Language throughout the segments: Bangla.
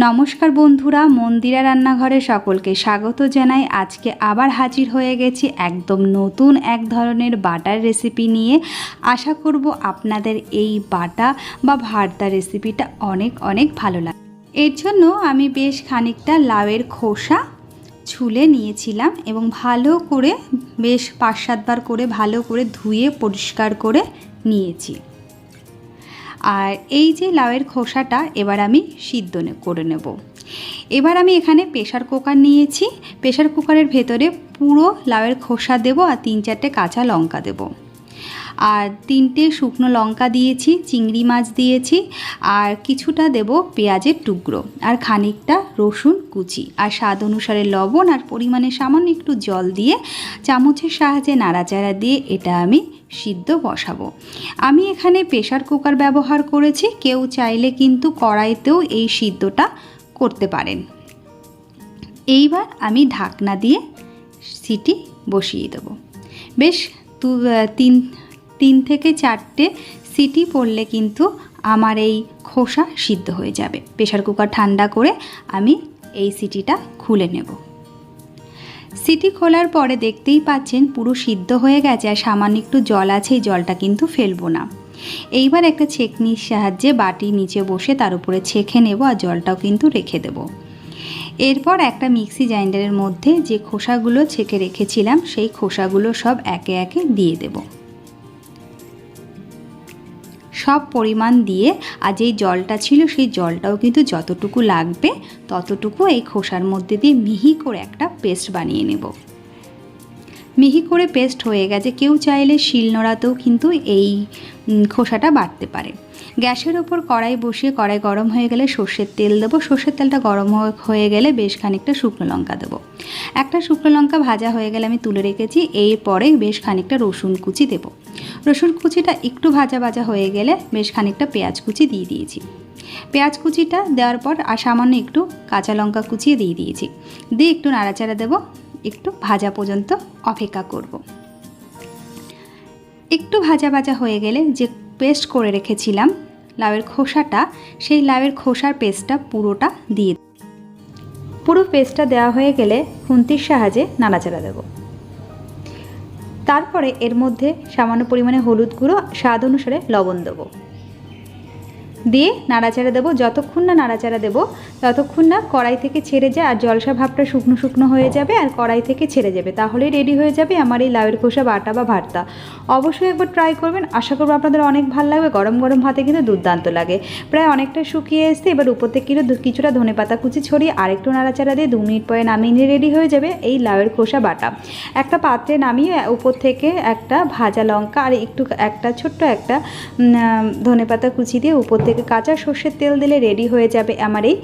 নমস্কার বন্ধুরা, মন্দিরা রান্নাঘরে সকলকে স্বাগত জানাই। আজকে আবার হাজির হয়ে গেছি একদম নতুন এক ধরনের বাটার রেসিপি নিয়ে। আশা করব আপনাদের এই বাটা বা ভর্তা রেসিপিটা অনেক অনেক ভালো লাগে এর জন্য আমি বেশ খানিকটা লাউয়ের খোসা ছুলে নিয়েছিলাম এবং ভালো করে, বেশ পাঁচ সাতবার করে ভালো করে ধুয়ে পরিষ্কার করে নিয়েছি। আর এই যে লাউয়ের খোসাটা এবার আমি সিদ্ধ করে নেব। এবার আমি এখানে প্রেশার কুকার নিয়েছি। প্রেশার কুকারের ভেতরে পুরো লাউয়ের খোসা দেব আর তিন চারটে কাঁচা লঙ্কা দেব। আর তিনটে শুকনো লঙ্কা দিয়েছি, চিংড়ি মাছ দিয়েছি, আর কিছুটা দেব পেঁয়াজের টুকরো, আর খানিকটা রসুন কুচি, আর স্বাদ অনুসারে লবণ আর পরিমাণে সামান্য একটু জল দিয়ে চামচের সাহায্যে নাড়াচাড়া দিয়ে এটা আমি সিদ্ধ বসাবো। আমি এখানে প্রেশার কুকার ব্যবহার করেছি, কেউ চাইলে কিন্তু কড়াইতেও এই সিদ্ধটা করতে পারেন। এইবার আমি ঢাকনা দিয়ে সিটি বসিয়ে দেবো। বেশ দু তিন তিন থেকে চারটে সিটি পড়লে কিন্তু আমার এই খোসা সিদ্ধ হয়ে যাবে। প্রেশার কুকার ঠান্ডা করে আমি এই সিটিটা খুলে নেব। সিটি খোলার পরে দেখতেই পাচ্ছেন পুরো সিদ্ধ হয়ে গেছে আর সামান্য একটু জল আছে, এই জলটা কিন্তু ফেলব না। এইবার একটা ছেঁকনির সাহায্যে বাটি নিচে বসে তার উপরে ছেঁকে নেব আর জলটাও কিন্তু রেখে দেব। এরপর একটা মিক্সি গ্রাইন্ডারের মধ্যে যে খোসাগুলো ছেঁকে রেখেছিলাম, সেই খোসাগুলো সব একে একে দিয়ে দেব। সব পরিমাণ দিয়ে আর যেই জলটা ছিল সেই জলটাও কিন্তু যতটুকু লাগবে ততটুকু এই খোসার মধ্যে দিয়ে মিহি করে একটা পেস্ট বানিয়ে নেব। মিহি করে পেস্ট হয়ে গেছে। কেউ চাইলে শিলনোড়াতেও কিন্তু এই খোসাটা বাড়তে পারে। গ্যাসের ওপর কড়াই বসিয়ে কড়াই গরম হয়ে গেলে সর্ষের তেল দেবো। সর্ষের তেলটা গরম হয়ে- গেলে বেশ খানিকটা শুকনো লঙ্কা দেবো। একটা শুকনো লঙ্কা ভাজা হয়ে গেলে আমি তুলে রেখেছি। এরপরে বেশ খানিকটা রসুন কুচি দেবো। রসুন কুচিটা একটু ভাজা ভাজা হয়ে গেলে বেশ খানিকটা পেঁয়াজ কুচি দিয়ে দিয়েছি। পেঁয়াজ কুচিটা দেওয়ার পর আর সামান্য একটু কাঁচা লঙ্কা কুচিয়ে দিয়ে দিয়েছি। দিয়ে একটু নাড়াচাড়া দেবো। একটু ভাজা পর্যন্ত অপেক্ষা করব। একটু ভাজা ভাজা হয়ে গেলে যে পেস্ট করে রেখেছিলাম। লাউয়ের খোসাটা, সেই লাউয়ের খোসার পেস্টটা পুরোটা দিয়ে। পুরো পেস্টটা দেওয়া হয়ে গেলে খুন্তির সাহায্যে নাড়াচাড়া দেব। তারপরে এর মধ্যে সামান্য পরিমাণে হলুদ গুঁড়ো, স্বাদ অনুসারে লবণ দেবো। দিয়ে নাড়াচাড়া দেবো। যতক্ষণ না নাড়াচাড়া দেবো, ততক্ষণ না কড়াই থেকে ছেড়ে যায় আর জলসা ভাবটা শুকনো শুকনো হয়ে যাবে আর কড়াই থেকে ছেড়ে যাবে। তাহলেই রেডি হয়ে যাবে আমার এই লাউয়ের খোসা, বাটা বা ভর্তা। অবশ্যই একবার ট্রাই করবেন। আশা করব আপনাদের অনেক ভালো লাগবে। গরম গরম ভাতে কিন্তু দুর্দান্ত লাগে। প্রায় অনেকটা শুকিয়ে এসছে। এবার উপর থেকে কিছু কিছুটা ধনে পাতা কুচি ছড়িয়ে আরেকটু নাড়াচাড়া দিয়ে দু মিনিট পরে নামিয়ে নিয়ে রেডি হয়ে যাবে এই লাউয়ের খোসা, বাটা। একটা পাত্রে নামিয়ে উপর থেকে একটা ভাজা লঙ্কা আর একটু, একটা ছোট্ট একটা ধনে পাতা কুচি দিয়ে উপর থেকে কাঁচা সর্ষের তেল দিলে রেডি হয়ে যাবে আমার এই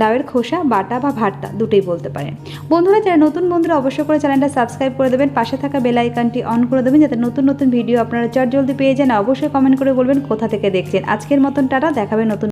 লাউয়ের খোসা, বাটা বা ভার্তা দুটোই বলতে পারেন। বন্ধুরা, যারা নতুন বন্ধুরা, অবশ্যই করে চ্যানেলটা সাবস্ক্রাইব করে দেবেন, পাশে থাকা বেল আইকনটি অন করে দেবেন, যাতে নতুন নতুন ভিডিও আপনারা চট জলদি পেয়ে যান। অবশ্যই কমেন্ট করে বলবেন কোথা থেকে দেখছেন। আজকের মতন, টাটা, দেখাবে নতুন